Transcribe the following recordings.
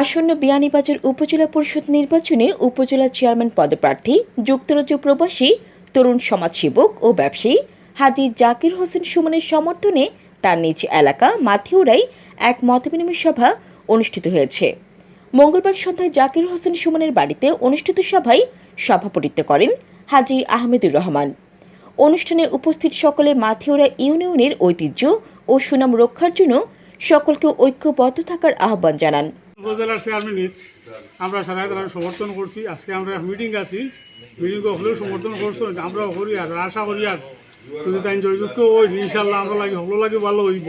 আসন্ন বিয়ানীবাজার উপজেলা পরিষদ নির্বাচনে উপজেলা চেয়ারম্যান পদপ্রার্থী, যুক্তরাজ্য প্রবাসী, তরুণ সমাজসেবক ও ব্যবসায়ী হাজি জাকির হোসেন সুমনের সমর্থনে তার নিজ এলাকা মাথিউরাই এক মতবিনিময় সভা অনুষ্ঠিত হয়েছে। মঙ্গলবার সন্ধ্যায় জাকির হোসেন সুমনের বাড়িতে অনুষ্ঠিত সভায় সভাপতিত্ব করেন হাজি আহমেদুর রহমান। অনুষ্ঠানে উপস্থিত সকলে মাথিউরা ইউনিয়নের ঐতিহ্য ও সুনাম রক্ষার জন্য সকলকে ঐক্যবদ্ধ থাকার আহ্বান জানান। উপজেলার চেয়ারম্যান নিজ আমরা সবাই তারা সমর্থন করছি। আজকে আমরা মিটিং আছি। মিটিং হলেও সমর্থন করছ। আমরা করি আর আশা করি আর যদি তাই জয়যুক্ত ওই ইনশাল্লাহ আমরা লাগে হলো লাগে ভালো হইব।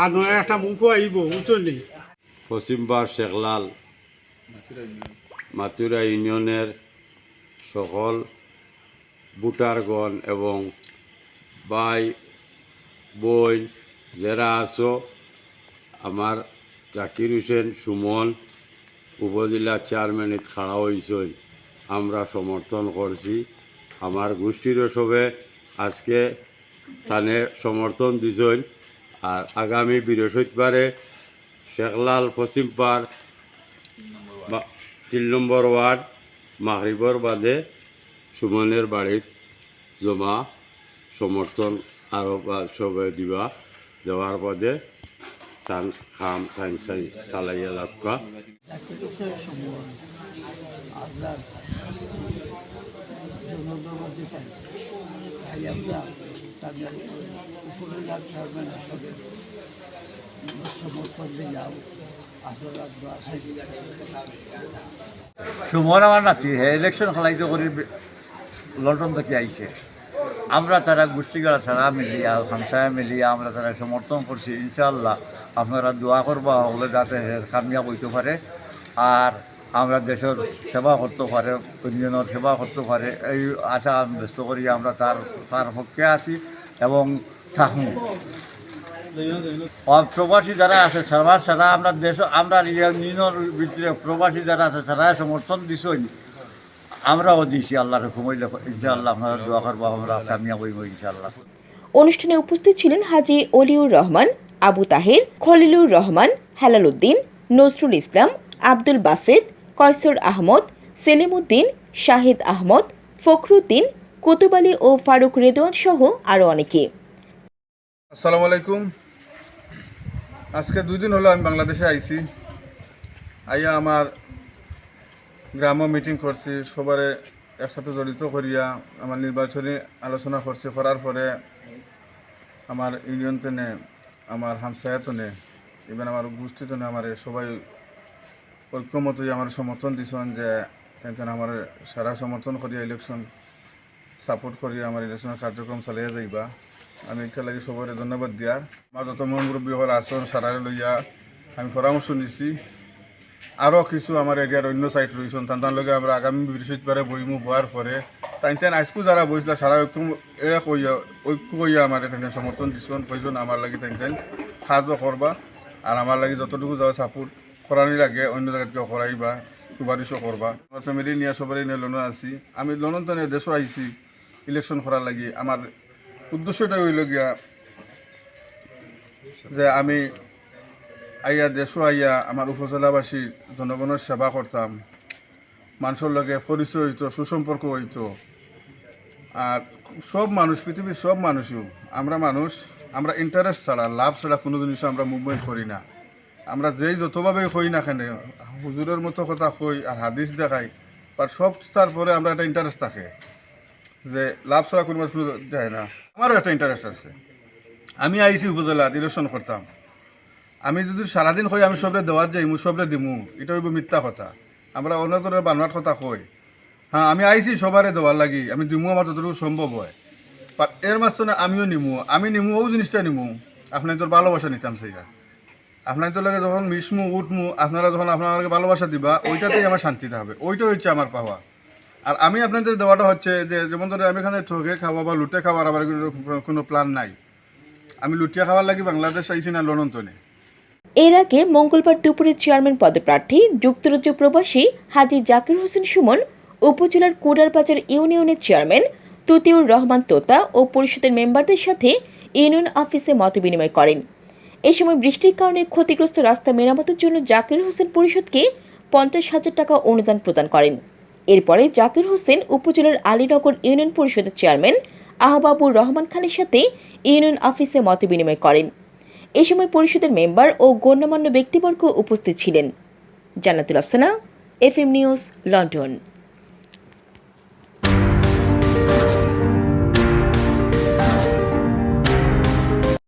আর নয়, একটা মুখও আইব বুঝছেন নি? পশ্চিমবার শেখলাল মাতুরা ইউনিয়নের সকল ভোটারগণ এবং ভাই বই যারা আছো, আমার জাকির হোসেন, সুমন উপজেলা চেয়ারম্যান খাড়া হয়েছে আমরা সমর্থন করছি। আমার গোষ্ঠীরও সবে আজকে থানে সমর্থন দিছেন আর আগামী বৃহস্পতিবারে শেখলাল পশ্চিমপাড় তিন নম্বর ওয়ার্ড মাহরিবর বাদে সুমনের বাড়ির জমা সমর্থন আরও বা সবে দিবা দেওয়ার বাদে তান খাম দিলাম আপনারা দোয়া চাই সুমন, আমার নাতি, হে ইলেকশন খেলাইতে করে লন্ডন থেকে আইছে আমরা তারা গোষ্ঠীগুলা ছাড়া মিলিয়া হামসায় মিলিয়া আমরা তারা সমর্থন করছি ইনশাল্লাহ আপনারা দোয়া করবা, হলে যাতে হে কামিয়াব হইতে পারে। আর আমরা দেশের সেবা করতে পারে ইউনিয়নের সেবা করতে পারে, এই আশা আমি ব্যস্ত করি আমরা তার তার পক্ষে আছি এবং থাকুন। প্রবাসী যারা আছে সবার সারা আমরা দেশ, আমরা ইউনিয়নের ভিতরে প্রবাসী যারা আছে তারা সমর্থন দিছই। আমরাও দিছি আল্লাহর হুকুমাইলে ইনশাআল্লাহ আপনারা দোয়া করব আমরা কামিয়াব হইব ইনশাআল্লাহ। অনুষ্ঠানে উপস্থিত ছিলেন হাজী অলিউর রহমান আবু তাহের খলিলুর রহমান হেলাল উদ্দিন নজরুল ইসলাম আব্দুল বাসেদ কয়সর আহমদ সেলিম উদ্দিন শাহিদ আহমদ ফখরুদ্দিন কুতুব আলী ও ফারুক রেদওয়ান সহ আরও অনেকে। আসসালামু আলাইকুম। আজকে দুই দিন হলো আমি বাংলাদেশে আইছি। আইয়া আমার গ্রাম্য মিটিং করছি, সবারে একসাথে জড়িত করিয়া আমার নির্বাচনী আলোচনা করছি। করার পরে আমার ইউনিয়ন তেনে আমার হামসায়াতনে ইভেন আমার গোষ্ঠী তেনে আমার সবাই ঐক্যমত হইয়া আমার সমর্থন দিছেন যে তেন আমার সারা সমর্থন করিয়া ইলেকশন সাপোর্ট করিয়া আমার ইলেকশনের কার্যক্রম চালিয়ে যাইবা। আমি একটা লাগি সবরে ধন্যবাদ দিয়ার। আমার যত মুরব্বী হল আসন সারারে লইয়া আমি পরামর্শ নিছি। আরও কিছু আমার এরিয়ার অন্য সাইট রয়েছেন তার লগে আমরা আগামী বৃহস্পতিবারে বইমু বয়ার পরে। তাই তেন আজকু যারা বইছিল, সারা ঐক্য এক হইয়া ঐক্য হইয়া আমার তেন সমর্থন দিছেন কইজন আমার লাগি তেন তেন সাহায্য করবা। আর আমার লাগি যতটুকু যাওয়া সাপোর্ট করানি লাগে, অন্য জায়গাত কেউ করাইবা, সুপারিশও করবা। আমার ফ্যামিলি নিয়ে সবারই নিয়ে লোনে আছি। আমি লোনত দেশও আইছি ইলেকশন করার লাগি। আমার উদ্দেশ্যটা হইল গিয়া যে আমি আইয়া দেশও আইয়া আমার উপজেলাবাসী জনগণের সেবা করতাম। মানুষের লগে পরিচয় হইতো, সুসম্পর্ক হইতো। আর সব মানুষ, পৃথিবীর সব মানুষও আমরা মানুষ, আমরা ইন্টারেস্ট ছাড়া, লাভ ছাড়া কোনো জিনিসও আমরা মুভমেন্ট করি না। আমরা যেই যতভাবেই হই না কেন, হুজুরের মতো কথা কই আর হাদিস দেখাই, আর সব তারপরে আমরা একটা ইন্টারেস্ট থাকে। যে লাভ ছাড়া কোনো মানুষ যায় না। আমারও একটা ইন্টারেস্ট আছে। আমি আইসি উপজেলা ইলেকশন করতাম। আমি যদি সারাদিন কই, আমি সবরে দেওয়ার যাই সবরে দিমু। এটা হইব মিথ্যা কথা। আমরা অন্য ধরনের বানোয়ার কথা কই। হ্যাঁ আমি আইসি সবারে দেওয়ার লাগি, আমি দিমু আমার যতটুকু সম্ভব হয়। বাট এর মাঝখানে আমিও নিমু, আমি নিমু, ও জিনিসটা নিমু। আপনার তোর ভালোবাসা নিতাম সেইটা আপনার তোর লাগে যখন মিশমু, উঠমু, আপনারা যখন আপনাকে ভালোবাসা দিবা, ওইটাতেই আমার শান্তিতে হবে। ওইটা হচ্ছে আমার পাওয়া। আর আমি আপনাদের দেওয়াটা হচ্ছে যে, যেমন ধরে আমি এখানে ঠকে খাওয়া বা লুটে খাওয়ার আমার কোনো- প্ল্যান নাই। আমি লুটিয়া খাওয়ার লাগি বাংলাদেশ আইছি না লন্ডনে এর আগে মঙ্গলবার দুপুরে চেয়ারম্যান পদপ্রার্থী যুক্তরাজ্য প্রবাসী হাজী জাকির হোসেন সুমন, উপজেলার কুড়ারবাজার ইউনিয়নের চেয়ারম্যান তুতিউর রহমান তোতা ও পরিষদের মেম্বারদের সাথে ইউনিয়ন অফিসে মতবিনিময় করেন। এ সময় বৃষ্টির কারণে ক্ষতিগ্রস্ত রাস্তা মেরামতের জন্য জাকির হোসেন পরিষদকে পঞ্চাশ হাজার টাকা অনুদান প্রদান করেন। এরপরে জাকির হোসেন উপজেলার আলীনগর ইউনিয়ন পরিষদের চেয়ারম্যান আহবাবুর রহমান খানের সাথে ইউনিয়ন অফিসে মতবিনিময় করেন। এ সময় পরিষদের মেম্বার ও গণ্যমান্য ব্যক্তিবর্গ উপস্থিত ছিলেন। Jannatul Afsana FM news London.